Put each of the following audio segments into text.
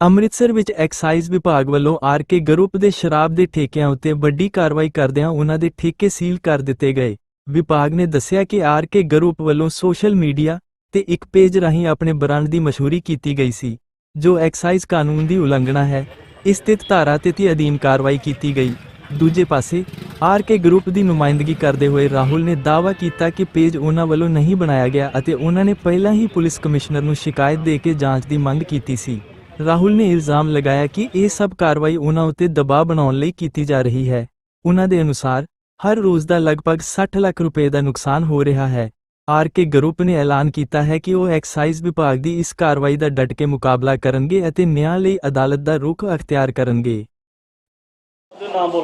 ਅੰਮ੍ਰਿਤਸਰ ਵਿੱਚ ਐਕਸਾਈਜ਼ ਵਿਭਾਗ ਵੱਲੋਂ ਆਰਕੇ ਗਰੁੱਪ ਦੇ ਸ਼ਰਾਬ ਦੇ ਠੇਕਿਆਂ ਉੱਤੇ ਵੱਡੀ ਕਾਰਵਾਈ ਕਰਦਿਆਂ ਉਹਨਾਂ ਦੇ ਠੇਕੇ ਸੀਲ ਕਰ ਦਿੱਤੇ ਗਏ। ਵਿਭਾਗ ਨੇ ਦੱਸਿਆ ਕਿ ਆਰਕੇ ਗਰੁੱਪ ਵੱਲੋਂ ਸੋਸ਼ਲ ਮੀਡੀਆ ਤੇ ਇੱਕ ਪੇਜ ਰਾਹੀਂ ਆਪਣੇ ਬ੍ਰਾਂਡ ਦੀ ਮਸ਼ਹੂਰੀ ਕੀਤੀ ਗਈ ਸੀ, ਜੋ ਐਕਸਾਈਜ਼ ਕਾਨੂੰਨ ਦੀ ਉਲੰਘਣਾ ਹੈ। ਇਸ ਤੇ ਧਾਰਾ 33 ਅਧੀਨ ਕਾਰਵਾਈ ਕੀਤੀ ਗਈ। ਦੂਜੇ ਪਾਸੇ ਆਰਕੇ ਗਰੁੱਪ ਦੀ ਨੁਮਾਇੰਦਗੀ ਕਰਦੇ ਹੋਏ ਰਾਹੁਲ ਨੇ ਦਾਅਵਾ ਕੀਤਾ ਕਿ ਪੇਜ ਉਹਨਾਂ ਵੱਲੋਂ ਨਹੀਂ ਬਣਾਇਆ ਗਿਆ ਅਤੇ ਉਹਨਾਂ ਨੇ ਪਹਿਲਾਂ ਹੀ ਪੁਲਿਸ ਕਮਿਸ਼ਨਰ ਨੂੰ ਸ਼ਿਕਾਇਤ ਦੇ ਕੇ ਜਾਂਚ ਦੀ ਮੰਗ ਕੀਤੀ ਸੀ। ਰਾਹੁਲ ਨੇ ਇਲਜ਼ਾਮ ਲਗਾਇਆ ਕਿ ਇਹ ਸਭ ਕਾਰਵਾਈ ਉਹਨਾਂ ਉੱਤੇ ਦਬਾਅ ਬਣਾਉਣ ਲਈ ਕੀਤੀ ਜਾ ਰਹੀ ਹੈ। ਉਹਨਾਂ ਦੇ ਅਨੁਸਾਰ, ਹਰ ਰੋਜ਼ ਦਾ ਲਗਭਗ 60 ਲੱਖ ਰੁਪਏ ਦਾ ਨੁਕਸਾਨ ਹੋ ਰਿਹਾ ਹੈ। ਆਰਕੇ ਗਰੁੱਪ ਨੇ ਐਲਾਨ ਕੀਤਾ ਹੈ ਕਿ ਉਹ ਐਕਸਾਈਜ਼ ਵਿਭਾਗ ਦੀ ਇਸ ਕਾਰਵਾਈ ਦਾ ਡਟ ਕੇ ਮੁਕਾਬਲਾ ਕਰਨਗੇ ਅਤੇ ਨਿਆਂ ਲਈ ਅਦਾਲਤ ਦਾ ਰੁਖ ਅਖਤਿਆਰ ਕਰਨਗੇ।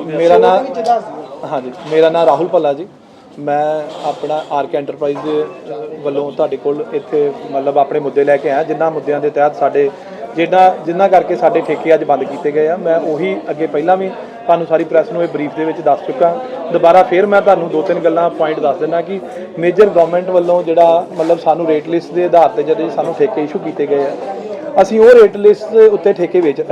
ਮੇਰਾ ਨਾਮ ਹਾਂਜੀ, ਮੇਰਾ ਨਾਮ ਰਾਹੁਲ ਭੱਲਾ ਜੀ। ਮੈਂ ਆਪਣਾ ਆਰਕ ਐਂਟਰਪ੍ਰਾਈਜ਼ ਦੇ ਵੱਲੋਂ ਤੁਹਾਡੇ ਕੋਲ ਇੱਥੇ ਮਤਲਬ ਆਪਣੇ ਮੁੱਦੇ ਲੈ ਕੇ ਆਇਆ। ਜਿਨ੍ਹਾਂ ਮੁੱਦਿਆਂ ਦੇ ਤਹਿਤ ਸਾਡੇ ਜਿਨ੍ਹਾਂ ਜਿਨ੍ਹਾਂ ਕਰਕੇ ਸਾਡੇ ਠੇਕੇ ਅੱਜ ਬੰਦ ਕੀਤੇ ਗਏ ਆ, ਮੈਂ ਉਹੀ ਅੱਗੇ ਪਹਿਲਾਂ ਵੀ ਤੁਹਾਨੂੰ ਸਾਰੀ ਪ੍ਰੈਸ ਨੂੰ ਇਹ ਬਰੀਫ ਦੇ ਵਿੱਚ ਦੱਸ ਚੁੱਕਾ। ਦੁਬਾਰਾ ਫਿਰ ਮੈਂ ਤੁਹਾਨੂੰ ਦੋ ਤਿੰਨ ਗੱਲਾਂ ਪੁਆਇੰਟ ਦੱਸ ਦਿੰਦਾ ਕਿ ਮੇਜਰ ਗਵਰਨਮੈਂਟ ਵੱਲੋਂ ਜਿਹੜਾ ਮਤਲਬ ਸਾਨੂੰ ਰੇਟ ਲਿਸਟ ਦੇ ਆਧਾਰ ਤੇ ਜਦੋਂ ਸਾਨੂੰ ਠੇਕੇ ਇਸ਼ੂ ਕੀਤੇ ਗਏ ਆ, ਅਸੀਂ ਉਹ ਰੇਟ ਲਿਸਟ ਦੇ ਉੱਤੇ ਠੇਕੇ ਵਿੱਚ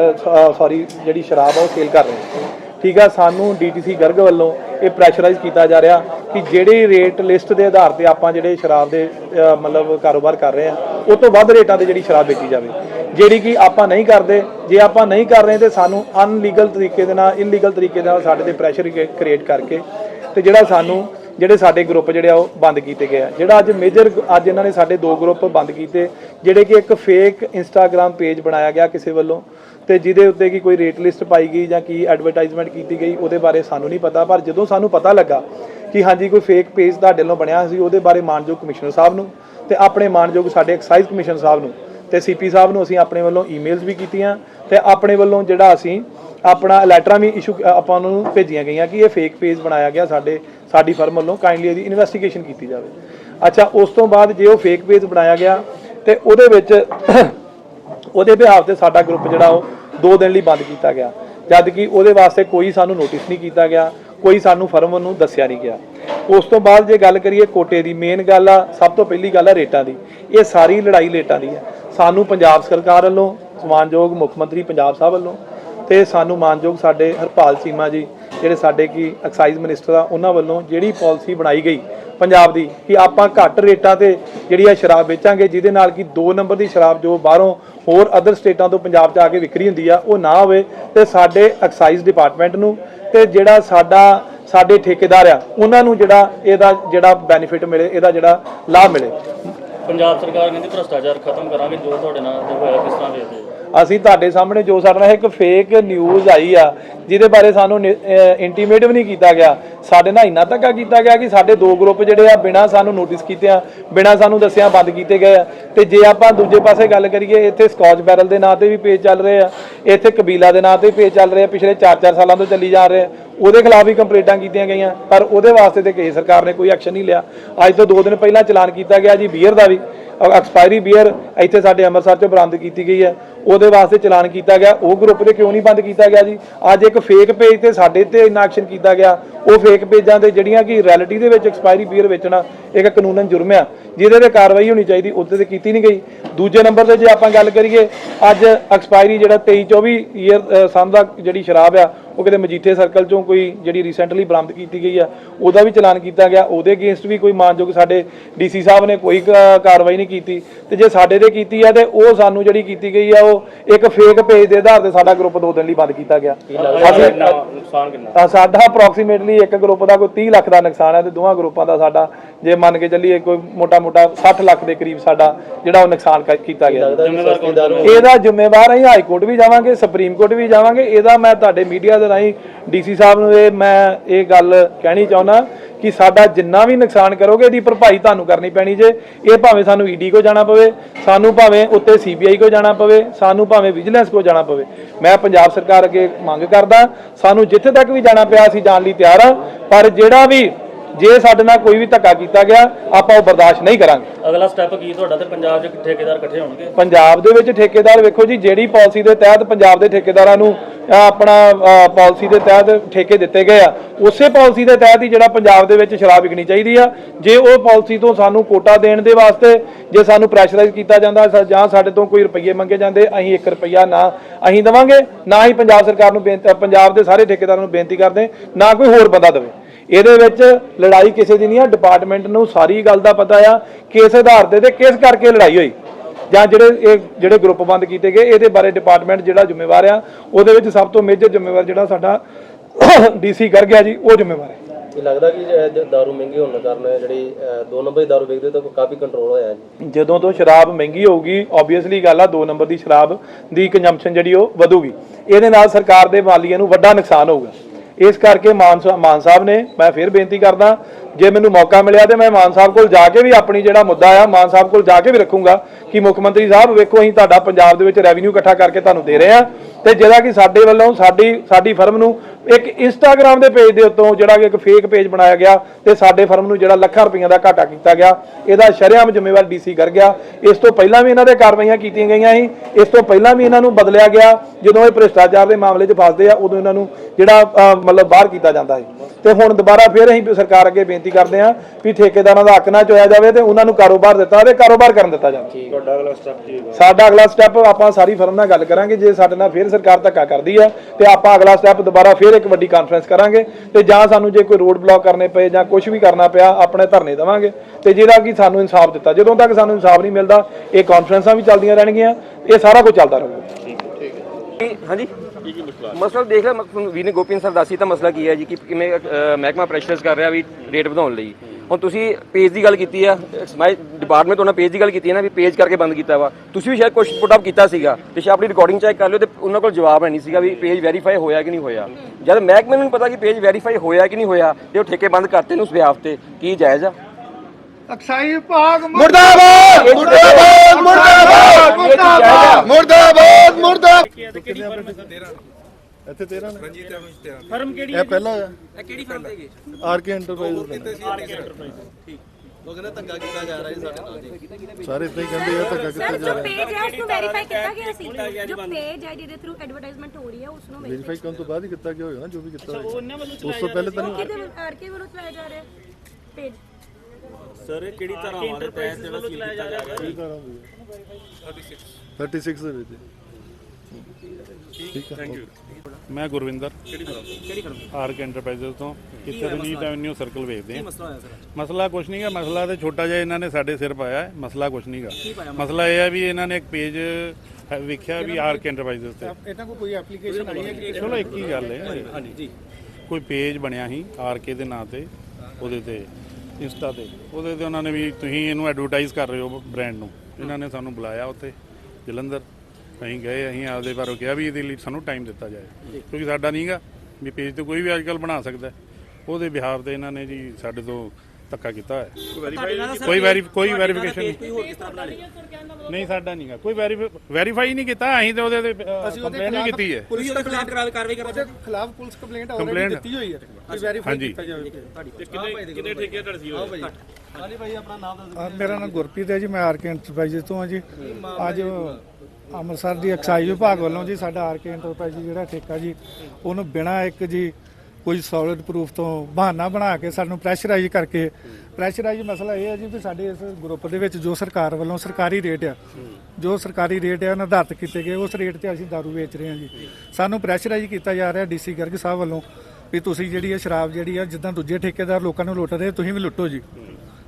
ਸੌਰੀ ਜਿਹੜੀ ਸ਼ਰਾਬ ਆ ਉਹ ਸੇਲ ਕਰ ਰਹੇ ਹਾਂ। ਠੀਕ ਆ, ਸਾਨੂੰ ਡੀਟੀਸੀ ਗਰਗ ਵੱਲੋਂ ਇਹ ਪ੍ਰੈਸ਼ਰਾਈਜ਼ ਕੀਤਾ ਜਾ ਰਿਹਾ ਕਿ ਜਿਹੜੇ ਰੇਟ ਲਿਸਟ ਦੇ ਆਧਾਰ ਤੇ ਆਪਾਂ ਜਿਹੜੇ ਸ਼ਰਾਬ ਦੇ ਮਤਲਬ ਕਾਰੋਬਾਰ ਕਰ ਰਹੇ ਆ ਉਹ ਤੋਂ ਵੱਧ ਰੇਟਾਂ ਤੇ ਜਿਹੜੀ ਸ਼ਰਾਬ ਵੇਚੀ ਜਾਵੇ। ਜਿਹੜੀ ਕਿ ਆਪਾਂ ਨਹੀਂ ਕਰਦੇ, ਜੇ ਆਪਾਂ ਨਹੀਂ ਕਰ ਰਹੇ ਤੇ ਸਾਨੂੰ ਅਨਲੀਗਲ ਤਰੀਕੇ ਦੇ ਨਾਲ ਇਨਲੀਗਲ ਤਰੀਕੇ ਦੇ ਨਾਲ ਸਾਡੇ ਤੇ ਪ੍ਰੈਸ਼ਰ ਕ੍ਰੀਏਟ ਕਰਕੇ ਤੇ ਜਿਹੜਾ ਸਾਨੂੰ, ਜਿਹੜੇ ਸਾਡੇ ਗਰੁੱਪ ਜਿਹੜੇ ਆ ਉਹ ਬੰਦ ਕੀਤੇ ਗਏ ਆ। ਜਿਹੜਾ ਅੱਜ ਮੇਜਰ ਅੱਜ ਇਹਨਾਂ ਨੇ ਸਾਡੇ ਦੋ ਗਰੁੱਪ ਬੰਦ ਕੀਤੇ, ਜਿਹੜੇ ਕਿ ਇੱਕ ਫੇਕ ਇੰਸਟਾਗ੍ਰam ਪੇਜ ਬਣਾਇਆ ਗਿਆ ਕਿਸੇ ਵੱਲੋਂ ਤੇ ਜਿਹਦੇ ਉੱਤੇ ਕੀ ਕੋਈ ਰੇਟ ਲਿਸਟ ਪਾਈ ਗਈ ਜਾਂ ਕੀ ਐਡਵਰਟਾਈਜ਼ਮੈਂਟ ਕੀਤੀ ਗਈ, ਉਹਦੇ ਬਾਰੇ ਸਾਨੂੰ ਨਹੀਂ ਪਤਾ। ਪਰ ਜਦੋਂ ਸਾਨੂੰ ਪਤਾ ਲੱਗਾ ਕਿ ਹਾਂਜੀ ਕੋਈ ਫੇਕ ਪੇਜ ਤੁਹਾਡੇ ਵੱਲੋਂ ਬਣਿਆ ਸੀ, ਉਹਦੇ ਬਾਰੇ ਮਾਨਯੋਗ ਕਮਿਸ਼ਨਰ ਸਾਹਿਬ ਨੂੰ ਤੇ ਆਪਣੇ ਮਾਨਯੋਗ ਸਾਡੇ ਐਕਸਾਈਜ਼ ਕਮਿਸ਼ਨ ਸਾਹਿਬ ਨੂੰ ਤੇ ਸੀਪੀ ਸਾਹਿਬ ਨੂੰ ਅਸੀਂ ਆਪਣੇ ਵੱਲੋਂ ਈਮੇਲਸ ਵੀ ਕੀਤੀਆਂ ਤੇ ਆਪਣੇ ਵੱਲੋਂ ਜਿਹੜਾ ਅਸੀਂ ਆਪਣਾ ਲੈਟਰਾਂ ਵੀ ਇਸ਼ੂ ਆਪਾਂ ਉਹਨਾਂ ਨੂੰ ਭੇਜੀਆਂ ਗਈਆਂ ਕਿ ਇਹ ਫੇਕ ਪੇਜ ਬਣਾਇਆ ਗਿਆ ਸਾਡੇ, ਸਾਡੀ ਫਰਮ ਵੱਲੋਂ ਕਾਈਂਡਲੀ ਇਹਦੀ ਇਨਵੈਸਟੀਗੇਸ਼ਨ ਕੀਤੀ ਜਾਵੇ। ਅੱਛਾ, ਉਸ ਤੋਂ ਬਾਅਦ ਜੇ ਉਹ ਫੇਕ ਪੇਜ ਬਣਾਇਆ ਗਿਆ ਤੇ ਉਹਦੇ ਵਿੱਚ, ਉਹਦੇ ਬਿਹਾਫ ਤੇ ਸਾਡਾ ਗਰੁੱਪ ਜਿਹੜਾ ਉਹ 2 ਦਿਨ ਲਈ ਬੰਦ ਕੀਤਾ ਗਿਆ। ਜਦ ਕਿ ਉਹਦੇ ਵਾਸਤੇ ਕੋਈ ਸਾਨੂੰ ਨੋਟਿਸ ਨਹੀਂ ਕੀਤਾ ਗਿਆ। ਕੋਈ ਸਾਨੂੰ ਫਰਮ ਨੂੰ ਦੱਸਿਆ ਨਹੀਂ ਗਿਆ। ਉਸ ਤੋਂ ਬਾਅਦ ਜੇ ਗੱਲ ਕਰੀਏ ਕੋਟੇ ਦੀ ਮੇਨ ਗੱਲ ਆ, ਸਭ ਤੋਂ ਪਹਿਲੀ ਗੱਲ ਆ ਰੇਟਾਂ ਦੀ। ਇਹ ਸਾਰੀ ਲੜਾਈ ਰੇਟਾਂ ਦੀ ਹੈ ਸਾਨੂੰ ਪੰਜਾਬ ਸਰਕਾਰ ਵੱਲੋਂ ਸਮਾਨਯੋਗ ਮੁੱਖ ਮੰਤਰੀ ਪੰਜਾਬ ਸਾਹਿਬ ਵੱਲੋਂ ਤੇ ਸਾਨੂੰ ਮਾਨਯੋਗ ਸਾਡੇ ਹਰਪਾਲ ਚੀਮਾ ਜੀ, ਜਿਹੜੇ ਸਾਡੇ ਕੀ ਐਕਸਾਈਜ਼ ਮਿਨਿਸਟਰ ਆ, ਉਹਨਾਂ ਵੱਲੋਂ ਜਿਹੜੀ ਪਾਲਿਸੀ ਬਣਾਈ ਗਈ ਪੰਜਾਬ ਦੀ ਕਿ ਆਪਾਂ ਘੱਟ ਰੇਟਾਂ ਤੇ ਜਿਹੜੀ ਆ ਸ਼ਰਾਬ ਵੇਚਾਂਗੇ, ਜਿਹਦੇ ਨਾਲ ਕਿ 2 ਨੰਬਰ ਦੀ ਸ਼ਰਾਬ ਜੋ ਬਾਹਰੋਂ ਹੋਰ ਅਦਰ ਸਟੇਟਾਂ ਤੋਂ ਪੰਜਾਬ 'ਚ ਆ ਕੇ ਵਿਕਰੀ ਹੁੰਦੀ ਆ, ਉਹ ਨਾ ਹੋਵੇ ਤੇ ਸਾਡੇ ਐਕਸਾਈਜ਼ ਡਿਪਾਰਟਮੈਂਟ ਨੂੰ ਤੇ ਜਿਹੜਾ ਸਾਡਾ, ਸਾਡੇ ਠੇਕੇਦਾਰ ਆ, ਉਹਨਾਂ ਨੂੰ ਜਿਹੜਾ ਇਹਦਾ ਜਿਹੜਾ ਬੈਨੀਫਿਟ ਮਿਲੇ, ਇਹਦਾ ਜਿਹੜਾ ਲਾਭ ਮਿਲੇ। ਪੰਜਾਬ ਸਰਕਾਰ ਕਹਿੰਦੀ ਭ੍ਰਸ਼ਟਾਚਾਰ ਖਤਮ ਕਰਾਂਗੇ, ਜੋ ਤੁਹਾਡੇ ਨਾਲ ਹੋਇਆ ਕਿਸ ਤਰ੍ਹਾਂ ਵੇਖਦੇ ਅਸੀਂ ਤੁਹਾਡੇ ਸਾਹਮਣੇ ਜੋ ਸਾਡੇ ਨਾਲ ਇੱਕ ਫੇਕ ਨਿਊਜ਼ ਆਈ ਆ, ਜਿਹਦੇ ਬਾਰੇ ਸਾਨੂੰ ਇੰਟੀਮੇਟ ਵੀ ਨਹੀਂ ਕੀਤਾ ਗਿਆ। ਸਾਡੇ ਨਾਲ ਇੰਨਾ ਧੱਕਾ ਕੀਤਾ ਗਿਆ ਕਿ ਸਾਡੇ ਦੋ ਗਰੁੱਪ ਜਿਹੜੇ ਆ ਬਿਨਾਂ ਸਾਨੂੰ ਨੋਟਿਸ ਕੀਤੇ ਆ, ਬਿਨਾਂ ਸਾਨੂੰ ਦੱਸਿਆ ਬੰਦ ਕੀਤੇ ਗਏ ਆ। ਤੇ ਜੇ ਆਪਾਂ ਦੂਜੇ ਪਾਸੇ ਗੱਲ ਕਰੀਏ, ਇੱਥੇ ਸਕਾਚ ਬੈਰਲ ਦੇ ਨਾਂ ਤੇ ਵੀ ਪੇਜ ਚੱਲ ਰਹੇ ਆ, ਇੱਥੇ ਕਬੀਲਾ ਦੇ ਨਾਂ ਤੇ ਵੀ ਪੇਜ ਚੱਲ ਰਹੇ ਆ, ਪਿਛਲੇ 4-4 ਸਾਲਾਂ ਤੋਂ ਚੱਲੀ ਜਾ ਰਹੇ ਆ। ਉਹਦੇ ਖਿਲਾਫ ਵੀ ਕੰਪਲੇਂਟਾਂ ਕੀਤੀਆਂ ਗਈਆਂ, ਪਰ ਉਹਦੇ ਵਾਸਤੇ ਤੇ ਕਿਸੇ ਸਰਕਾਰ ਨੇ ਕੋਈ ਐਕਸ਼ਨ ਨਹੀਂ ਲਿਆ। ਅੱਜ ਤੋਂ 2 ਦਿਨ ਪਹਿਲਾਂ ਚਲਾਨ ਕੀਤਾ ਗਿਆ ਜੀ ਬੀਅਰ ਦਾ ਵੀ ਐਕਸਪਾਇਰੀ ਬੀਅਰ ਇੱਥੇ ਸਾਡੇ ਅੰਮ੍ਰਿਤਸਰ ਚੋਂ ਬਰਾਮਦ ਕੀਤੀ ਗਈ ਹੈ। ਉਹਦੇ ਵਾਸਤੇ ਚਲਾਨ ਕੀਤਾ ਗਿਆ, ਉਹ ਗਰੁੱਪ 'ਤੇ ਕਿਉਂ ਨਹੀਂ ਬੰਦ ਕੀਤਾ ਗਿਆ ਜੀ? ਅੱਜ ਇੱਕ ਫੇਕ ਪੇਜ ਤੇ ਸਾਡੇ ਤੇ ਇੰਨਾ ਐਕਸ਼ਨ ਕੀਤਾ ਗਿਆ। ਉਹ ਫੇਕ ਪੇਜਾਂ ਤੇ ਜਿਹੜੀਆਂ ਕਿ ਰੈਲਿਟੀ ਦੇ ਵਿੱਚ ਐਕਸਪਾਇਰੀ ਬੀਅਰ ਵੇਚਣਾ ਇੱਕ ਕਾਨੂੰਨਨ ਜੁਰਮ ਆ, ਜਿਹਦੇ ਤੇ ਕਾਰਵਾਈ ਹੋਣੀ ਚਾਹੀਦੀ ਉੱਤੇ ਤੇ ਕੀਤੀ ਨਹੀਂ ਗਈ। ਦੂਜੇ ਨੰਬਰ ਤੇ ਜੇ ਆਪਾਂ ਗੱਲ ਕਰੀਏ, ਅੱਜ ਐਕਸਪਾਇਰੀ ਜਿਹੜਾ 23 24 ਈਅਰ ਸਨ ਦਾ ਜਿਹੜੀ ਸ਼ਰਾਬ ਆ, ਉਹ ਕਿਤੇ ਮਜੀਠੇ ਸਰਕਲ ਚੋਂ ਕੋਈ ਜਿਹੜੀ ਰੀਸੈਂਟਲੀ ਬਰਾਮਦ ਕੀਤੀ ਗਈ ਆ, ਉਹਦਾ ਵੀ ਚਲਾਨ ਕੀਤਾ ਗਿਆ। ਉਹਦੇ ਅਗੇਂਸਟ ਵੀ ਕੋਈ ਮਾਨਯੋਗ ਸਾਡੇ ਡੀਸੀ ਸਾਹਿਬ ਨੇ ਕੋਈ ਕਾ- ਕਾਰਵਾਈ ਨਹੀਂ ਕੀਤੀ। ਤੇ ਜੇ ਸਾਡੇ ਤੇ ਕੀਤੀ ਆ ਤੇ ਉਹ ਸਾਨੂੰ ਜਿਹੜੀ ਕੀਤੀ ਗਈ ਆ, ਉਹ ਇੱਕ ਫੇਕ ਪੇਜ ਦੇ ਆਧਾਰ ਤੇ ਸਾਡਾ ਗਰੁੱਪ ਦੋ ਦਿਨ ਲਈ ਬੰਦ ਕੀਤਾ ਗਿਆ। ਅਸੀਂ ਨੁਕਸਾਨ ਕਿੰਨਾ? ਤਾਂ ਸਾਡਾ ਅਪਰੋਕਸੀਮੇਟਲੀ ਇੱਕ ਗਰੁੱਪ ਦਾ ਕੋਈ 30 ਲੱਖ ਦਾ ਨੁਕਸਾਨ ਹੈ ਤੇ ਦੋਵਾਂ ਗਰੁੱਪਾਂ ਦਾ ਸਾਡਾ ਜੇ ਮੰਨ ਕੇ ਚੱਲੀਏ ਕੋਈ ਮੋਟਾ-ਮੋਟਾ 60 ਲੱਖ ਦੇ ਕਰੀਬ ਸਾਡਾ ਜਿਹੜਾ ਉਹ ਨੁਕਸਾਨ ਕ- ਕੀਤਾ ਗਿਆ। ਇਹਦਾ ਜ਼ਿੰਮੇਵਾਰ ਅਸੀਂ ਹਾਈ ਕੋਰਟ ਵੀ ਜਾਵਾਂਗੇ ਸੁਪਰੀਮ ਕੋਰਟ ਵੀ ਜਾਵਾਂਗੇ। ਇਹਦਾ ਮੈਂ ਤੁਹਾਡੇ ਮੀਡੀਆ ਦੇ ਰਾਹੀਂ ਡੀਸੀ ਸਾਹਿਬ ਨੂੰ ਇਹ ਮੈਂ ਇਹ ਗੱਲ ਕਹਿਣੀ ਚਾਹੁੰਦਾ ਕਿ ਸਾਡਾ ਜਿੰਨਾ ਵੀ ਨੁਕਸਾਨ ਕਰੋਗੇ ਇਹਦੀ ਭਰਪਾਈ ਤੁਹਾਨੂੰ ਕਰਨੀ ਪੈਣੀ ਜੇ। ਇਹ ਭਾਵੇਂ ਸਾਨੂੰ ਈਡੀ ਕੋ ਜਾਣਾ ਪਵੇ ਸਾਨੂੰ ਭਾਵੇਂ ਉੱਤੇ ਸੀਬੀਆਈ ਕੋ ਜਾਣਾ ਪਵੇ ਸਾਨੂੰ ਭਾਵੇਂ ਵਿਜੀਲੈਂਸ ਕੋ ਜਾਣਾ ਪਵੇ। ਮੈਂ ਪੰਜਾਬ ਸਰਕਾਰ ਅੱਗੇ ਮੰਗ ਕਰਦਾ ਸਾਨੂੰ ਜਿੱਥੇ ਤੱਕ ਵੀ ਜਾਣਾ ਪਿਆ ਅਸੀਂ ਜਾਣ ਲਈ ਤਿਆਰ ਹਾਂ ਪਰ ਜਿਹੜਾ ਵੀ ਜੇ ਸਾਡੇ ਨਾਲ ਕੋਈ ਵੀ ਧੱਕਾ ਕੀਤਾ ਗਿਆ ਆਪਾਂ ਉਹ ਬਰਦਾਸ਼ਤ ਨਹੀਂ ਕਰਾਂਗੇ। ਅਗਲਾ ਸਟੈਪ ਕੀ ਤੁਹਾਡਾ ਤੇ ਪੰਜਾਬ 'ਚ ਠੇਕੇਦਾਰ ਇਕੱਠੇ ਹੋਣਗੇ? ਪੰਜਾਬ ਦੇ ਵਿੱਚ ਠੇਕੇਦਾਰ ਵੇਖੋ ਜੀ ਜਿਹੜੀ ਪਾਲਿਸੀ ਦੇ ਤਹਿਤ ਪੰਜਾਬ ਦੇ ਠੇਕੇਦਾਰਾਂ ਨੂੰ ਆਪਣਾ ਪਾਲਿਸੀ ਦੇ ਤਹਿਤ ਠੇਕੇ ਦਿੱਤੇ ਗਏ ਆ। ਉਸੇ ਪਾਲਿਸੀ ਦੇ ਤਹਿਤ ਹੀ ਜਿਹੜਾ ਪੰਜਾਬ ਦੇ ਵਿੱਚ ਸ਼ਰਾਬ ਵਿਕਣੀ ਚਾਹੀਦੀ ਆ। ਜੇ ਉਹ ਪਾਲਿਸੀ ਤੋਂ ਸਾਨੂੰ ਕੋਟਾ ਦੇਣ ਦੇ ਵਾਸਤੇ, ਜੇ ਸਾਨੂੰ ਪ੍ਰੈਸ਼ਰਾਈਜ਼ ਕੀਤਾ ਜਾਂਦਾ ਜਾਂ ਸਾਡੇ ਤੋਂ ਕੋਈ ਰੁਪਈਏ ਮੰਗੇ ਜਾਂਦੇ, ਅਸੀਂ 1 ਰੁਪਈਆ ਨਾ ਅਸੀਂ ਦੇਵਾਂਗੇ, ਨਾ ਹੀ ਪੰਜਾਬ ਸਰਕਾਰ ਨੂੰ ਬੇਨਤੀ ਪੰਜਾਬ ਦੇ ਸਾਰੇ ਠੇਕੇਦਾਰਾਂ ਨੂੰ ਬੇਨਤੀ ਕਰਦੇ, ਨਾ ਕੋਈ ਹੋਰ ਬੰਦਾ ਦੇਵੇ। ਇਹਦੇ ਵਿੱਚ ਲੜਾਈ ਕਿਸੇ ਦੀ ਨਹੀਂ ਆ, ਡਿਪਾਰਟਮੈਂਟ ਨੂੰ ਸਾਰੀ ਗੱਲ ਦਾ ਪਤਾ ਆ, ਕਿਸ ਆਧਾਰ ਤੇ ਤੇ ਕਿਸ ਕਰਕੇ ਲੜਾਈ ਹੋਈ। ਜਾਂ ਜਿਹੜੇ ਇਹ ਜਿਹੜੇ ਗਰੁੱਪ ਬੰਦ ਕੀਤੇ ਗਏ ਇਹਦੇ ਬਾਰੇ ਡਿਪਾਰਟਮੈਂਟ ਜਿਹੜਾ ਜ਼ਿੰਮੇਵਾਰ ਆ ਉਹਦੇ ਵਿੱਚ ਸਭ ਤੋਂ ਮੇਜਰ ਜ਼ਿੰਮੇਵਾਰ ਜਿਹੜਾ ਸਾਡਾ ਡੀਸੀ ਕਰ ਗਿਆ ਜੀ ਉਹ ਜ਼ਿੰਮੇਵਾਰ ਹੈ। ਇਹ ਲੱਗਦਾ ਕਿ ਦਾਰੂ ਮਹਿੰਗੀ ਹੋਣ ਕਾਰਨ ਜਿਹੜੀ ਦੋ ਨੰਬਰ ਦੀ ਦਾਰੂ ਵੇਚਦੇ ਤਾਂ ਕਾਫੀ ਕੰਟਰੋਲ ਹੋਇਆ ਜੀ। ਜਦੋਂ ਤੋਂ ਸ਼ਰਾਬ ਮਹਿੰਗੀ ਹੋਊਗੀ ਆਬਵੀਅਸਲੀ ਗੱਲ ਆ 2 ਨੰਬਰ ਦੀ ਸ਼ਰਾਬ ਦੀ ਕੰਜੰਪਸ਼ਨ ਜਿਹੜੀ ਉਹ ਵਧੂਗੀ। ਇਹਦੇ ਨਾਲ ਸਰਕਾਰ ਦੇ ਮਾਲੀਏ ਨੂੰ ਵੱਡਾ ਨੁਕਸਾਨ ਹੋਊਗਾ। ਇਸ ਕਰਕੇ ਮਾਨ ਸਾਹਿਬ ਮਾਨ ਸਾਹਿਬ ਨੇ ਮੈਂ ਫਿਰ ਬੇਨਤੀ ਕਰਦਾ, ਜੇ ਮੈਨੂੰ ਮੌਕਾ ਮਿਲਿਆ ਤੇ ਮੈਂ ਮਾਨ ਸਾਹਿਬ ਕੋਲ ਜਾ ਕੇ ਵੀ ਆਪਣੀ ਜਿਹੜਾ ਮੁੱਦਾ ਆ, ਮਾਨ ਸਾਹਿਬ ਕੋਲ ਜਾ ਕੇ ਵੀ ਰੱਖੂੰਗਾ ਕਿ ਮੁੱਖ ਮੰਤਰੀ ਸਾਹਿਬ ਵੇਖੋ ਅਸੀਂ ਤੁਹਾਡਾ ਪੰਜਾਬ ਦੇ ਵਿੱਚ ਰੈਵਨਿਊ ਇਕੱਠਾ ਕਰਕੇ ਤੁਹਾਨੂੰ ਦੇ ਰਹੇ ਆ ਤੇ ਜਿਹੜਾ ਕਿ ਸਾਡੇ ਵੱਲੋਂ ਸਾਡੀ ਸਾਡੀ ਫਰਮ ਨੂੰ ਇੱਕ ਇੰਸਟਾਗ੍ਰam ਦੇ ਪੇਜ ਦੇ ਉੱਤੋਂ ਜਿਹੜਾ ਕਿ ਇੱਕ ਫੇਕ ਪੇਜ ਬਣਾਇਆ ਗਿਆ ਤੇ ਸਾਡੇ ਫਰਮ ਨੂੰ ਜਿਹੜਾ ਲੱਖਾਂ ਰੁਪਈਆ ਦਾ ਘਾਟਾ ਕੀਤਾ ਗਿਆ। ਇਹਦਾ ਸ਼ਰੇਆਮ ਜ਼ਿੰਮੇਵਾਰ ਡੀਸੀ ਕਰ ਗਿਆ। ਇਸ ਤੋਂ ਪਹਿਲਾਂ ਵੀ ਇਹਨਾਂ ਦੇ ਕਾਰਵਾਈਆਂ ਕੀਤੀਆਂ ਗਈਆਂ ਸੀ। ਇਸ ਤੋਂ ਪਹਿਲਾਂ ਵੀ ਇਹਨਾਂ ਨੂੰ ਬਦਲਿਆ ਗਿਆ। ਜਦੋਂ ਇਹ ਭ੍ਰਿਸ਼ਟਾਚਾਰ ਦੇ ਮਾਮਲੇ 'ਚ ਫਸਦੇ ਆ ਉਦੋਂ ਇਹਨਾਂ ਨੂੰ ਜਿਹੜਾ ਮਤਲਬ ਬਾਹਰ ਕੀਤਾ ਜਾਂਦਾ ਹੈ ਤੇ ਹੁਣ ਦੁਬਾਰਾ ਫਿਰ ਅਸੀਂ ਸਰਕਾਰ ਅੱਗੇ ਬੇਨਤੀ ਕਰਦੇ ਹਾਂ ਵੀ ਠੇਕੇਦਾਰਾਂ ਦਾ ਹੱਕ ਨਾ ਚੋਇਆ ਜਾਵੇ ਤੇ ਉਹਨਾਂ ਨੂੰ ਕਾਰੋਬਾਰ ਦਿੱਤਾ ਜਾਵੇ ਕਾਰੋਬਾਰ ਕਰਨ ਦਿੱਤਾ ਜਾਵੇ। ਸਾਡਾ ਅਗਲਾ ਸਟੈਪ ਆਪਾਂ ਸਾਰੀ ਫਰਮ ਨਾਲ ਗੱਲ ਕਰਾਂਗੇ। ਜੇ ਸਾਡੇ ਨਾਲ ਫਿਰ ਸਰਕਾਰ ਧੱਕਾ ਕਰਦੀ ਆ ਤੇ ਆਪਾਂ ਅਗਲਾ ਸਟੈਪ ਦੁਬਾਰਾ ਫਿਰ ਇੱਕ ਵੱਡੀ ਕਾਨਫਰੰਸ ਕਰਾਂਗੇ ਤੇ ਜਾਂ ਸਾਨੂੰ ਜੇ ਕੋਈ ਰੋਡ ਬਲੌਕ ਕਰਨੇ ਪਏ ਜਾਂ ਕੁਝ ਵੀ ਕਰਨਾ ਪਿਆ ਆਪਣੇ ਧਰਨੇ ਦੇਵਾਂਗੇ। ਤੇ ਜਿਹੜਾ ਕਿ ਸਾਨੂੰ ਇਨਸਾਫ ਦਿੱਤਾ। ਜਦੋਂ ਤੱਕ ਸਾਨੂੰ ਇਨਸਾਫ ਨਹੀਂ ਮਿਲਦਾ ਇਹ ਕਾਨਫਰੰਸਾਂ ਵੀ ਚੱਲਦੀਆਂ ਰਹਿਣਗੀਆਂ ਇਹ ਸਾਰਾ ਕੁਝ ਚੱਲਦਾ ਰਹੂਗਾ। ਹਾਂਜੀ? ਮਸਲਾ ਦੇਖ ਲਿਆ ਮ- ਨੇ ਗੋਪਿੰਦ ਸਰ ਦੱਸੀ ਤਾਂ ਮਸਲਾ ਕੀ ਹੈ ਜੀ, ਕਿ ਕਿਵੇਂ ਮਹਿਕਮਾ ਪ੍ਰੈਸ਼ਰਸ ਕਰ ਰਿਹਾ ਵੀ ਰੇਟ ਵਧਾਉਣ ਲਈ। ਹੁਣ ਤੁਸੀਂ ਪੇਜ ਦੀ ਗੱਲ ਕੀਤੀ ਆ ਮਾਈ ਡਿਪਾਰਟਮੈਂਟ ਉਹਨਾਂ ਪੇਜ ਦੀ ਗੱਲ ਕੀਤੀ ਹੈ ਨਾ, ਵੀ ਪੇਜ ਕਰਕੇ ਬੰਦ ਕੀਤਾ ਵਾ। ਤੁਸੀਂ ਵੀ ਸ਼ਾਇਦ ਕੁਝ ਪੁੱਟ ਅਪ ਕੀਤਾ ਸੀਗਾ, ਤੇ ਸ਼ਾਇਦ ਆਪਣੀ ਰਿਕਾਰਡਿੰਗ ਚੈੱਕ ਕਰ ਲਿਓ ਤੇ ਉਹਨਾਂ ਕੋਲ ਜਵਾਬ ਹੈ ਨਹੀਂ ਸੀਗਾ ਵੀ ਪੇਜ ਵੈਰੀਫਾਈ ਹੋਇਆ ਕਿ ਨਹੀਂ ਹੋਇਆ। ਜਦ ਮਹਿਕਮੇ ਨੂੰ ਪਤਾ ਕਿ ਪੇਜ ਵੈਰੀਫਾਈ ਹੋਇਆ ਕਿ ਨਹੀਂ ਹੋਇਆ, ਤੇ ਉਹ ਠੇਕੇ ਬੰਦ ਕਰਤੇ ਨੇ ਉਸ ਵਿਆਹ ਤੇ, ਕੀ ਜਾਇਜ਼ ਆ? ਅਕਸਾਈ ਵਿਭਾਗ ਮੁਰਦਾਬਾਦ। ਮੁਰਦਾਬਾਦ ਮੁਰਦਾਬਾਦ ਮੁਰਦਾਬਾਦ। ਮੁਰਦਾਬਾਦ। ਇੱਥੇ 13 ਨੇ। ਫਰਮ ਕਿਹੜੀ ਇਹ ਪਹਿਲਾ ਹੋਇਆ। ਇਹ ਕਿਹੜੀ ਫਰਮ ਤੇ ਗਏ ਆਰ ਕੇ ਐਂਟਰਪ੍ਰਾਈਜ਼ ਸਾਰੇ ਇਦਾਂ ਹੀ ਕਹਿੰਦੇ ਆ ਧੱਕਾ ਕੀਤਾ ਜਾ ਜੋ ਰਿਹਾ। ਪੇਜ ਹੈ ਉਸ ਨੂੰ ਵੈਰੀਫਾਈ ਕੀਤਾ ਗਿਆ ਸੀ। ਜੋ ਪੇਜ ਹੈ ਜਿਹਦੇ ਥਰੂ ਐਡਵਰਟਾਈਜ਼ਮੈਂਟ ਹੋ ਰਹੀ ਹੈ ਉਸ ਨੂੰ ਵੈਰੀਫਾਈ ਕਰਨ ਤੋਂ ਬਾਅਦ ਹੀ ਕੀਤਾ ਗਿਆ ਹੋਏਗਾ ਨਾ ਜੋ ਵੀ ਕੀਤਾ ਉਸ ਤੋਂ ਪਹਿਲੇ ਤਾਂ ਨਹੀਂ ਕਿਹਦੇ ਆਰਕੇ ਵੱਲੋਂ ਚਲਾਇਆ ਜਾ ਰਿਹਾ? ਪੇਜ ਕਿਹੜੀ ਤਰ੍ਹਾਂ ਦੇ ਤਹਿਤ ਜਿਹੜਾ ਸੀਲ ਕੀਤਾ ਜਾ ਰਿਹਾ ਕਰਾਂ 36 ਦੇ ਵਿੱਚ। ਠੀਕ ਹੈ। ਥੈਂਕ ਯੂ ਮੈਂ ਗੁਰਵਿੰਦਰ ਕਿਹੜੀ ਫਰਮ ਕਿਹੜੀ ਫਰਮ ਆਰਕ ਐਂਟਰਪ੍ਰਾਈਜ਼ਸ ਤੋਂ। ਇੱਥੇ ਰਣਜੀਤ ਐਵਨਿਊ ਸਰਕਲ ਵੇਚਦੇ ਆ ਮਸਲਾ ਹੋਇਆ ਸਰ? ਮਸਲਾ ਕੁਛ ਨਹੀਂਗਾ ਮਸਲਾ ਤੇ ਛੋਟਾ ਜਿਹਾ ਇਹਨਾਂ ਨੇ ਸਾਡੇ ਸਿਰ ਪਾਇਆ ਹੈ। ਮਸਲਾ ਕੁਛ ਨਹੀਂਗਾ ਮਸਲਾ? ਇਹ ਹੈ ਵੀ ਇਹਨਾਂ ਨੇ ਇੱਕ ਪੇਜ ਵੇਖਿਆ ਵੀ ਆਰਕ ਐਂਟਰਪ੍ਰਾਈਜ਼ਸ ਤੇ। ਇਹਨਾਂ ਕੋ ਕੋਈ ਐਪਲੀਕੇਸ਼ਨ ਆਈ ਹੈ? ਚਲੋ ਇੱਕ ਹੀ ਗੱਲ ਹੈ। ਹਾਂਜੀ ਜੀ। ਕੋਈ ਪੇਜ ਬਣਿਆ ਸੀ ਆਰਕੇ ਦੇ ਨਾਂ ਤੇ ਉਹਦੇ ਤੇ। ਇੰਸਟਾ ਤੇ। ਉਹਦੇ ਤੇ ਉਹਨਾਂ ਨੇ ਵੀ ਤੁਸੀਂ ਇਹਨੂੰ ਐਡਵਰਟਾਈਜ਼ ਕਰ ਰਹੇ ਹੋ ਬ੍ਰਾਂਡ ਨੂੰ। ਇਹਨਾਂ ਨੇ ਸਾਨੂੰ ਬੁਲਾਇਆ ਉੱਥੇ, ਜਲੰਧਰ। ਅਸੀਂ ਗਏ, ਅਸੀਂ ਆਪਦੇ ਬਾਰੇ ਕਿਹਾ ਵੀ ਇਹਦੇ ਲਈ ਸਾਨੂੰ ਟਾਈਮ ਦਿੱਤਾ ਜਾਏ। ਕਿਉਂਕਿ ਸਾਡਾ ਨਹੀਂਗਾ ਵੀ ਪੇਜ ਤੇ ਕੋਈ ਵੀ ਅੱਜਕੱਲ ਬਣਾ ਸਕਦਾ। ਉਹਦੇ ਵਿਹਾਰ ਤੇ ਇਹਨਾਂ ਨੇ ਜੀ ਸਾਡੇ ਤੋਂ ਧੱਕਾ ਕੀਤਾ ਹੈ ਕੋਈ ਵੈਰੀ ਕੋਈ ਵੈਰੀਫਿਕੇਸ਼ਨ ਨਹੀਂ। ਨਹੀਂ ਸਾਡਾ ਨਹੀਂਗਾ ਕੋਈ ਵੈਰੀਫਾਈ ਨਹੀਂ ਕੀਤਾ ਅਸੀਂ ਤੇ ਉਹਦੇ ਤੇ ਕੰਪਲੇਂਟ ਨਹੀਂ ਕੀਤੀ ਹੈ। ਪੁਲਿਸ ਦੇ ਖਿਲਾਫ ਕਾਰਵਾਈ ਕਰਦੇ ਖਿਲਾਫ ਪੁਲਿਸ ਕੰਪਲੇਂਟ ਆਲਰੇਡੀ Complaint- ਦਿੱਤੀ ਹੋਈ ਹੈ। ਕੋਈ ਵੈਰੀਫਾਈ ਹਾਂਜੀ। ਕੀਤਾ ਜਾਵੇ। ਕਿੰਨੇ ਠੇਕੇ ਢੜ ਸੀ ਹੋਏ ਮੇਰਾ ਨਾਮ ਗੁਰਪ੍ਰੀਤ ਹੈ ਜੀ ਮੈਂ ਆਰਕੇ ਐਂਟਰਪ੍ਰਾਈਜ਼ ਤੋਂ ਹਾਂ ਜੀ। ਅੱਜ ਅੰਮ੍ਰਿਤਸਰ ਦੀ ਐਕਸਾਈਜ਼ ਵਿਭਾਗ ਵੱਲੋਂ ਜੀ ਸਾਡਾ ਆਰਕੇ ਐਂਟਰਪ੍ਰਾਈਜ਼ ਜਿਹੜਾ ਠੇਕਾ ਜੀ ਉਹਨੂੰ ਬਿਨਾਂ ਇੱਕ ਜੀ ਕੋਈ ਸੋਲਿਡ ਪ੍ਰੂਫ ਤੋਂ ਬਹਾਨਾ ਬਣਾ ਕੇ ਸਾਨੂੰ ਪ੍ਰੈਸ਼ਰਾਈਜ਼ ਕਰਕੇ। ਪ੍ਰੈਸ਼ਰਾਈਜ਼ ਮਸਲਾ ਇਹ ਹੈ ਜੀ ਵੀ ਸਾਡੇ ਇਸ ਗਰੁੱਪ ਦੇ ਵਿੱਚ ਜੋ ਸਰਕਾਰ ਵੱਲੋਂ ਸਰਕਾਰੀ ਰੇਟ ਆ ਜੋ ਸਰਕਾਰੀ ਰੇਟ ਆ ਨਿਰਧਾਰਤ ਕੀਤੇ ਗਏ ਉਸ ਰੇਟ ਤੇ ਅਸੀਂ ਦਾਰੂ ਵੇਚ ਰਹੇ ਹਾਂ ਜੀ। ਸਾਨੂੰ ਪ੍ਰੈਸ਼ਰਾਈਜ਼ ਕੀਤਾ ਜਾ ਰਿਹਾ ਡੀਸੀ ਗਰਗ ਸਾਹਿਬ ਵੱਲੋਂ ਵੀ ਤੁਸੀਂ ਜਿਹੜੀ ਇਹ ਸ਼ਰਾਬ ਜਿਹੜੀ ਆ ਜਿੱਦਾਂ ਦੂਜੇ ਠੇਕੇਦਾਰ ਲੋਕਾਂ ਨੂੰ ਲੁੱਟ ਰਹੇ ਤੁਸੀਂ ਵੀ ਲੁੱਟੋ ਜੀ।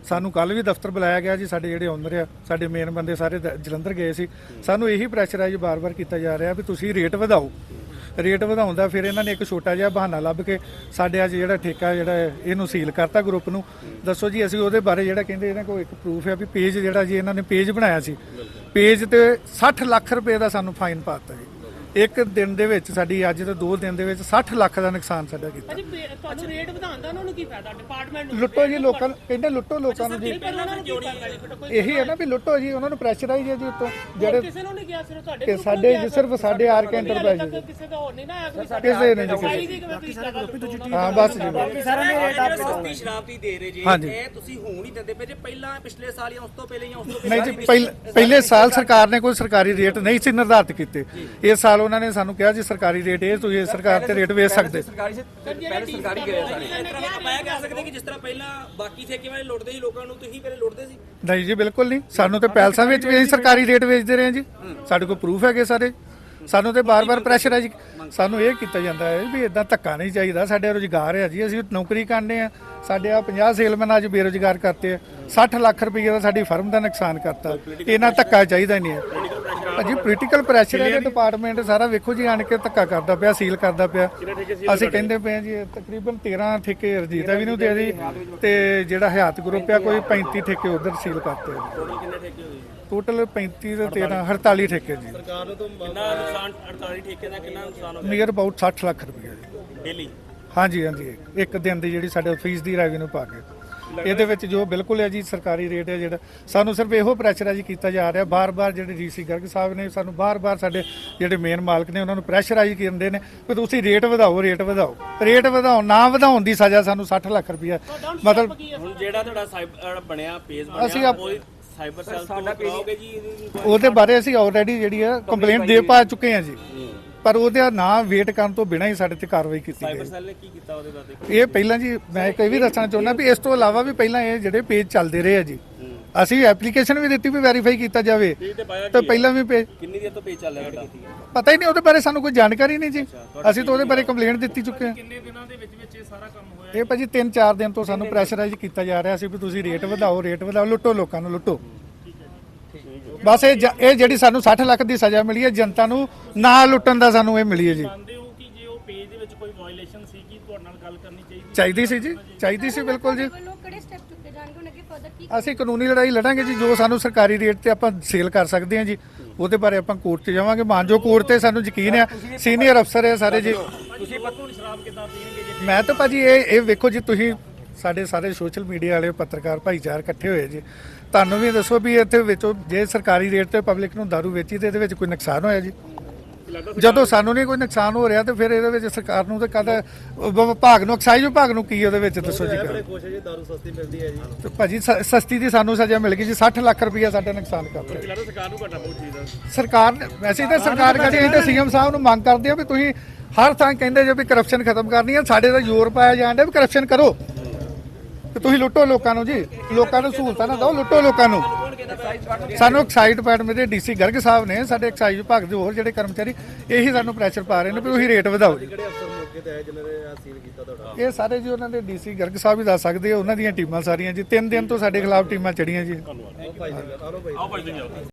ਸਾਨੂੰ ਕੱਲ ਵੀ ਦਫ਼ਤਰ ਬੁਲਾਇਆ ਗਿਆ ਜੀ ਸਾਡੇ ਜਿਹੜੇ ਓਨਰ ਆ ਸਾਡੇ ਮੇਨ ਬੰਦੇ ਸਾਰੇ ਜਲੰਧਰ ਗਏ ਸੀ। ਸਾਨੂੰ ਇਹੀ ਪ੍ਰੈਸ਼ਰਾਈਜ਼ ਬਾਰ-ਬਾਰ ਕੀਤਾ ਜਾ ਰਿਹਾ ਵੀ ਤੁਸੀਂ ਰੇਟ ਵਧਾਓ। ਰੇਟ ਵਧਾਉਂਦਾ ਫਿਰ ਇਹਨਾਂ ਨੇ ਇੱਕ ਛੋਟਾ ਜਿਹਾ ਬਹਾਨਾ ਲੱਭ ਕੇ ਸਾਡੇ ਅੱਜ ਜਿਹੜਾ ਠੇਕਾ ਜਿਹੜਾ ਇਹਨੂੰ ਸੀਲ ਕਰਤਾ ਗਰੁੱਪ ਨੂੰ। ਦੱਸੋ ਜੀ, ਅਸੀਂ ਉਹਦੇ ਬਾਰੇ ਜਿਹੜਾ ਕਹਿੰਦੇ ਇਹਨਾਂ ਕੋਲ ਇੱਕ ਪ੍ਰੂਫ ਹੈ ਵੀ ਪੇਜ ਜਿਹੜਾ ਜੀ ਇਹਨਾਂ ਨੇ ਪੇਜ ਬਣਾਇਆ ਸੀ। ਪੇਜ ਤੇ 60 ਲੱਖ ਰੁਪਏ ਦਾ ਸਾਨੂੰ ਫਾਈਨ ਪਾਤਾ ਜੀ। ਇੱਕ ਦਿਨ ਦੇ ਵਿੱਚ ਸਾਡੀ ਅੱਜ ਤੋਂ ਦੋ ਦਿਨ ਦੇ ਵਿੱਚ 60 ਲੱਖ ਦਾ ਨੁਕਸਾਨ ਸਾਡਾ ਕੀਤਾ। ਤੁਹਾਨੂੰ ਰੇਟ ਵਧਾਉਣ ਦਾ ਉਹਨਾਂ ਨੂੰ ਕੀ ਫਾਇਦਾ? ਡਿਪਾਰਟਮੈਂਟ ਨੂੰ ਲੁੱਟੋ ਜੀ ਲੋਕਾਂ ਨੂੰ ਕਹਿੰਦੇ ਲੁੱਟੋ ਲੋਕਾਂ ਨੂੰ ਜੀ। ਉਹਨਾਂ ਨੂੰ ਕਿਉਂ ਨਹੀਂ ਇਹੀ ਹੈ ਨਾ ਵੀ ਲੁੱਟੋ ਜੀ ਉਹਨਾਂ ਨੂੰ ਪ੍ਰੈਸ਼ਰਾਈਜ਼ ਹੈ ਜੀ ਉੱਤੋਂ। ਜਿਹੜੇ ਕਿਸੇ ਨੂੰ ਨਹੀਂ ਗਿਆ ਸਿਰਫ ਤੁਹਾਡੇ ਕਿ ਸਾਡੇ ਜੀ ਸਿਰਫ ਸਾਡੇ ਆਰਕ ਐਂਟਰਪ੍ਰਾਈਜ਼ ਜੀ। ਕਿਸੇ ਦਾ ਹੋਰ ਨਹੀਂ ਨਾ ਆਇਆ ਕੋਈ ਕਿਸੇ ਨੇ ਜੀ ਸਾਰੀ ਹਾਂ। ਬਸ ਜੀ ਸਸਤੀ ਸ਼ਰਾਬ ਦੀ ਦੇ ਰਹੇ ਜੀ ਹਾਂਜੀ। ਇਹ ਤੁਸੀਂ ਹੁਣ ਹੀ ਦਿੰਦੇ ਪਏ। ਜੇ ਪਹਿਲਾਂ ਪਿਛਲੇ ਸਾਲ ਜਾਂ ਉਸ ਤੋਂ ਪਹਿਲੇ ਜਾਂ ਉਸ ਤੋਂ ਨਹੀਂ ਜੀ ਪਹਿਲ- ਪਹਿਲੇ ਸਾਲ ਸਰਕਾਰ ਨੇ ਕੋਈ ਸਰਕਾਰੀ ਰੇਟ ਨਹੀਂ ਸੀ ਨਿਰਧਾਰਿਤ ਕੀਤੇ। ਇਸ ਸਾਲ ਉਹਨਾਂ ਨੇ ਸਾਨੂੰ ਕਿਹਾ ਜੀ ਸਰਕਾਰੀ ਰੇਟ ਇਹ ਤੁਸੀਂ ਸਰਕਾਰ ਤੇ ਰੇਟ ਵੇਚ ਸਕਦੇ। ਸਰਕਾਰੀ ਸੇ ਪਹਿਲੇ ਸਰਕਾਰੀ ਗਏ ਆ ਸਾਰੇ। ਪਾਇਆ ਜਾ ਸਕਦਾ ਕਿ ਜਿਸ ਤਰ੍ਹਾਂ ਪਹਿਲਾਂ ਬਾਕੀ ਠੇਕੇ ਵਾਲੇ ਲੁੱਟਦੇ ਸੀ ਲੋਕਾਂ ਨੂੰ ਤੁਸੀਂ ਪਹਿਲੇ ਲੁੱਟਦੇ ਸੀ? ਨਹੀਂ ਜੀ ਬਿਲਕੁਲ ਨਹੀਂ। ਸਾਨੂੰ ਤੇ ਪੈਲਸਾਂ ਵਿੱਚ ਵੀ ਅਸੀਂ ਸਰਕਾਰੀ ਰੇਟ ਵੇਚਦੇ ਰਹੇ ਜੀ। ਸਾਡੇ ਕੋਲ ਪ੍ਰੂਫ ਹੈਗੇ ਸਾਰੇ। ਸਾਨੂੰ ਤੇ ਬਾਰ-ਬਾਰ ਪ੍ਰੈਸ਼ਰ ਹੈ ਜੀ। ਸਾਨੂੰ ਇਹ ਕੀਤਾ ਜਾਂਦਾ ਹੈ ਵੀ ਇਦਾਂ ਧੱਕਾ ਨਹੀਂ ਚਾਹੀਦਾ। ਸਾਡੇ ਰੋਜ਼ਗਾਰ ਹੈ ਜੀ। ਅਸੀਂ ਨੌਕਰੀ ਕਰਨੇ ਆ। ਸਾਡੇ ਆ 50 ਸੇਲਮੈਨ ਅੱਜ ਬੇਰੋਜ਼ਗਾਰ ਕਰਤੇ ਆ। 60 ਲੱਖ ਰੁਪਏ ਦਾ ਸਾਡੀ ਫਰਮ ਦਾ ਨੁਕਸਾਨ ਕਰਤਾ। ਇਹਨਾਂ ਧੱਕਾ ਚਾਹੀਦਾ ਨਹੀਂ ਹੈ। ਅਜੀ ਪੋਲੀਟੀਕਲ ਪ੍ਰੈਸ਼ਰ ਹੈ ਡਿਪਾਰਟਮੈਂਟ ਸਾਰਾ ਵੇਖੋ ਜੀ ਆਣ ਕੇ ਧੱਕਾ ਕਰਦਾ ਪਿਆ ਸੀਲ ਕਰਦਾ ਪਿਆ। ਅਸੀਂ ਕਹਿੰਦੇ ਪਏ ਹਾਂ ਜੀ ਤਕਰੀਬਨ 13 ਠੇਕੇ ਰਜੀਤ ਵੀ ਨੂੰ ਦੇ ਦੀ। ਤੇ ਜਿਹੜਾ ਹਯਾਤ ਗਰੁੱਪ ਆ ਕੋਈ 35 ਠੇਕੇ ਉਧਰ ਸੀਲ ਕਰਤੇ ਟੋਟਲ 35 ਤੇ 13 48 ਠੇਕੇ ਜੀ। ਕਿੰਨਾ ਨੁਕਸਾਨ 48 ਠੇਕੇ ਦਾ ਕਿੰਨਾ ਨੁਕਸਾਨ ਨੀਅਰ ਅਬਾਊਟ 60 ਲੱਖ ਰੁਪਏ ਜੀ। ਡੇਲੀ ਹਾਂਜੀ ਹਾਂਜੀ ਇੱਕ ਦਿਨ ਦੀ ਜਿਹੜੀ ਸਾਡੇ ਫੀਸ ਦੀ ਰੈਵਨਿਊ ਪਾ ਕੇ। ਇਹਦੇ ਵਿੱਚ ਜੋ ਬਿਲਕੁਲ ਹੈ ਜੀ ਸਰਕਾਰੀ ਰੇਟ ਹੈ ਜਿਹੜਾ। ਸਾਨੂੰ ਸਿਰਫ ਇਹੋ ਪ੍ਰੈਸ਼ਰਾਈਜ਼ ਕੀਤਾ ਜਾ ਰਿਹਾ। ਬਾਰ-ਬਾਰ ਜਿਹੜੇ ਡੀਸੀ ਗਰਗ ਸਾਹਿਬ ਨੇ ਸਾਨੂੰ ਬਾਰ-ਬਾਰ ਸਾਡੇ ਜਿਹੜੇ ਮੇਨ ਮਾਲਕ ਨੇ ਉਹਨਾਂ ਨੂੰ ਪ੍ਰੈਸ਼ਰਾਈਜ਼ ਕਰਦੇ ਨੇ ਕਿ ਤੁਸੀਂ ਰੇਟ ਵਧਾਓ ਰੇਟ ਵਧਾਓ। ਰੇਟ ਵਧਾਓ ਨਾ ਵਧਾਉਣ ਦੀ ਸਜ਼ਾ ਸਾਨੂੰ 60 ਲੱਖ ਰੁਪਇਆ ਮਤਲਬ ਹੁਣ ਜਿਹੜਾ ਤੁਹਾਡਾ ਸਾਈਬਰ ਬਣਿਆ ਪੇਜ ਅਸੀਂ ਆਪ- ਸਾਈਬਰ ਸੈੱਲ ਤੋਂ ਕਰਾਓਗੇ ਜੀ? ਉਹਦੇ ਬਾਰੇ ਅਸੀਂ ਆਲਰੇਡੀ ਜਿਹੜੀ ਹੈ ਕੰਪਲੇਂਟ ਦੇ ਪਾ ਚੁੱਕੇ ਹਾਂ ਜੀ। ਪਰ ਉਹਦੇ ਨਾ ਵੇਟ ਕਰਨ ਤੋਂ ਬਿਨਾਂ ਹੀ ਸਾਡੇ ਤੇ ਕਾਰਵਾਈ ਕੀਤੀ ਗਈ। ਸੈੱਲ ਨੇ ਕੀ ਕੀਤਾ ਉਹਦੇ ਬਾਰੇ? ਇਹ ਪਹਿਲਾਂ ਜੀ ਮੈਂ ਇੱਕ ਇਹ ਵੀ ਦੱਸਣਾ ਚਾਹੁੰਦਾ ਵੀ ਇਸ ਤੋਂ ਇਲਾਵਾ ਵੀ ਪਹਿਲਾਂ ਇਹ ਜਿਹੜੇ ਪੇਜ ਚੱਲਦੇ ਰਹੇ ਆ ਜੀ। ਅਸੀਂ ਐਪਲੀਕੇਸ਼ਨ ਵੀ ਦਿੱਤੀ ਵੀ ਵੈਰੀਫਾਈ ਕੀਤਾ ਜਾਵੇ। ਤੇ ਪਹਿਲਾਂ ਵੀ ਪੇਜ ਕਿੰਨੀ ਦੇਰ ਤੋਂ ਪੇਜ ਚੱਲ ਰਿਹਾ ਤੁਹਾਡਾ? ਪਤਾ ਹੀ ਨਹੀਂ ਉਹਦੇ ਬਾਰੇ ਸਾਨੂੰ ਕੋਈ ਜਾਣਕਾਰੀ ਨਹੀਂ ਜੀ। ਅਸੀਂ ਤਾਂ ਉਹਦੇ ਬਾਰੇ ਕੰਪਲੇਂਟ ਦਿੱਤੀ ਚੁੱਕੇ ਹਾਂ। ਕਿੰਨੇ ਦਿਨਾਂ ਦੇ ਵਿੱਚ ਵਿੱਚ ਇਹ ਸਾਰਾ ਕੰਮ ਹੋਇਆ ਇਹ ਭਾਜੀ 3-4 ਦਿਨ ਤੋਂ ਸਾਨੂੰ ਪ੍ਰੈਸ਼ਰਾਈਜ਼ ਕੀਤਾ ਜਾ ਰਿਹਾ ਸੀ ਵੀ ਤੁਸੀਂ ਰੇਟ ਵਧਾਓ ਰੇਟ ਵਧਾਓ ਲੁੱਟੋ ਲੋਕਾਂ ਨੂੰ ਲੁੱਟੋ। ਬਸ ਇਹ ਜ- ਇਹ ਜਿਹੜੀ ਸਾਨੂੰ 60 ਲੱਖ ਦੀ ਸਜ਼ਾ ਮਿਲੀ ਹੈ ਜਨਤਾ ਨੂੰ ਨਾ ਲੁੱਟਣ ਦਾ ਸਾਨੂੰ ਇਹ ਮਿਲੀ ਹੈ ਜੀ। ਮੰਨਦੇ ਹੋ ਕਿ ਜੇ ਉਹ ਪੇਜ ਦੇ ਵਿੱਚ ਕੋਈ ਵਾਇਓਲੇਸ਼ਨ ਸੀ ਕਿ ਤੁਹਾਡੇ ਨਾਲ ਗੱਲ ਕਰਨੀ ਚਾਹੀਦੀ ਚਾਹੀਦੀ ਸੀ ਜੀ ਚਾਹੀਦੀ ਸੀ ਬਿਲਕੁਲ ਜੀ। ਵੱਲੋਂ ਕਿਹੜੇ ਸਟੈਪ ਚੁੱਕੇ ਜਾਣਗੇ? ਹੁਣ ਅੱਗੇ ਫਰਦਰ ਕੀ ਅਸੀਂ ਕਾਨੂੰਨੀ ਲੜਾਈ ਲੜਾਂਗੇ ਜੀ ਜੋ ਸਾਨੂੰ ਸਰਕਾਰੀ ਰੇਟ ਤੇ ਆਪਾਂ ਸੇਲ ਕਰ ਸਕਦੇ ਹਾਂ ਜੀ ਉਹਦੇ ਬਾਰੇ ਆਪਾਂ ਕੋਰਟ 'ਚ ਜਾਵਾਂਗੇ। ਮਾਨਜੋ ਕੋਰਟ ਤੇ ਸਾਨੂੰ ਯਕੀਨ ਹੈ ਸੀਨੀਅਰ ਅਫਸਰ ਹੈ ਸਾਰੇ ਜੀ। ਤੁਸੀਂ ਪੱਤੂ ਸ਼ਰਾਬ ਕਿਦਾਂ ਪੀਣਗੇ ਜੇ। ਮੈਂ ਤਾਂ ਭਾਜੀ ਇਹ ਇਹ ਵੇਖੋ ਜੀ ਤੁਸੀਂ ਸਾਡੇ ਸਾਰੇ ਸੋਸ਼ਲ ਮੀਡੀਆ ਵਾਲੇ ਪੱਤਰਕਾਰ ਭਾਈਚਾਰ ਇਕੱਠੇ ਹੋਏ ਜੀ। ਤੁਹਾਨੂੰ ਵੀ ਦੱਸੋ ਵੀ ਇੱਥੇ ਵਿੱਚੋਂ ਜੇ ਸਰਕਾਰੀ ਰੇਟ ਤੇ ਪਬਲਿਕ ਨੂੰ ਦਾਰੂ ਵੇਚੀ ਤੇ ਇਹਦੇ ਵਿੱਚ ਕੋਈ ਨੁਕਸਾਨ ਹੋਇਆ ਜੀ? ਜਦੋਂ ਸਾਨੂੰ ਨਹੀਂ ਕੋਈ ਨੁਕਸਾਨ ਹੋ ਰਿਹਾ ਤੇ ਫਿਰ ਇਹਦੇ ਵਿੱਚ ਸਰਕਾਰ ਨੂੰ ਤੇ ਕਹਦਾ ਵਿਭਾਗ ਨੂੰ ਐਕਸਾਈਜ਼ ਵਿਭਾਗ ਨੂੰ ਕੀ ਉਹਦੇ ਵਿੱਚ ਦੱਸੋ ਜੀ? ਬੜੇ ਖੁਸ਼ ਹੈ ਜੀ ਦਾਰੂ ਸਸਤੀ ਮਿਲਦੀ ਹੈ ਜੀ। ਤੇ ਭਾਜੀ ਸ- ਸਸਤੀ ਦੀ ਸਾਨੂੰ ਸਜ਼ਾ ਮਿਲ ਗਈ ਜੀ 60 ਲੱਖ ਰੁਪਇਆ ਸਾਡਾ ਨੁਕਸਾਨ ਕਰਤਾ ਲੱਗਦਾ ਸਰਕਾਰ ਨੂੰ ਘਾਟਾ ਬਹੁਤ ਚਾਹੀਦਾ। ਸਰਕਾਰ ਨੇ- ਵੈਸੇ ਤਾਂ ਸਰਕਾਰ ਕਹਿੰਦੀ ਅਸੀਂ ਤਾਂ ਸੀਐਮ ਸਾਹਿਬ ਨੂੰ ਮੰਗ ਕਰਦੇ ਆ ਵੀ ਤੁਸੀਂ ਹਰ ਥਾਂ ਕਹਿੰਦੇ ਜੋ ਵੀ ਕਰਪਸ਼ਨ ਖਤਮ ਕਰਨੀ ਹੈ ਸਾਡੇ ਤਾਂ ਜ਼ੋਰ ਪਾਇਆ ਜਾਂਦਾ ਵੀ ਕਰਪਸ਼ਨ ਕਰੋ। ਤੇ ਤੁਸੀਂ ਲੁੱਟੋ ਲੋਕਾਂ ਨੂੰ ਜੀ। ਲੋਕਾਂ ਨੂੰ ਸਹੂਲਤਾਂ ਨਾ ਦਿਓ ਲੁੱਟੋ ਲੋਕਾਂ ਨੂੰ। ਸਾਨੂੰ ਐਕਸਾਈਜ਼ ਡਿਪਾਰਟਮੈਂਟ ਦੇ ਡੀਸੀ ਗਰਗ ਸਾਹਿਬ ਨੇ ਸਾਡੇ ਐਕਸਾਈਜ਼ ਵਿਭਾਗ ਦੇ ਹੋਰ ਜਿਹੜੇ ਕਰਮਚਾਰੀ ਇਹੀ ਸਾਨੂੰ ਪ੍ਰੈਸ਼ਰ ਪਾ ਰਹੇ ਨੇ ਵੀ ਤੁਸੀਂ ਰੇਟ ਵਧਾਓ ਇਹ ਸਾਰੇ ਜੀ ਉਹਨਾਂ ਦੇ ਡੀਸੀ ਗਰਗ ਸਾਹਿਬ ਵੀ ਦੱਸ ਸਕਦੇ ਆ ਉਹਨਾਂ ਦੀਆਂ ਟੀਮਾਂ ਸਾਰੀਆਂ ਜੀ। ਤਿੰਨ ਦਿਨ ਤੋਂ ਸਾਡੇ ਖਿਲਾਫ ਟੀਮਾਂ ਚੜੀਆਂ ਜੀ।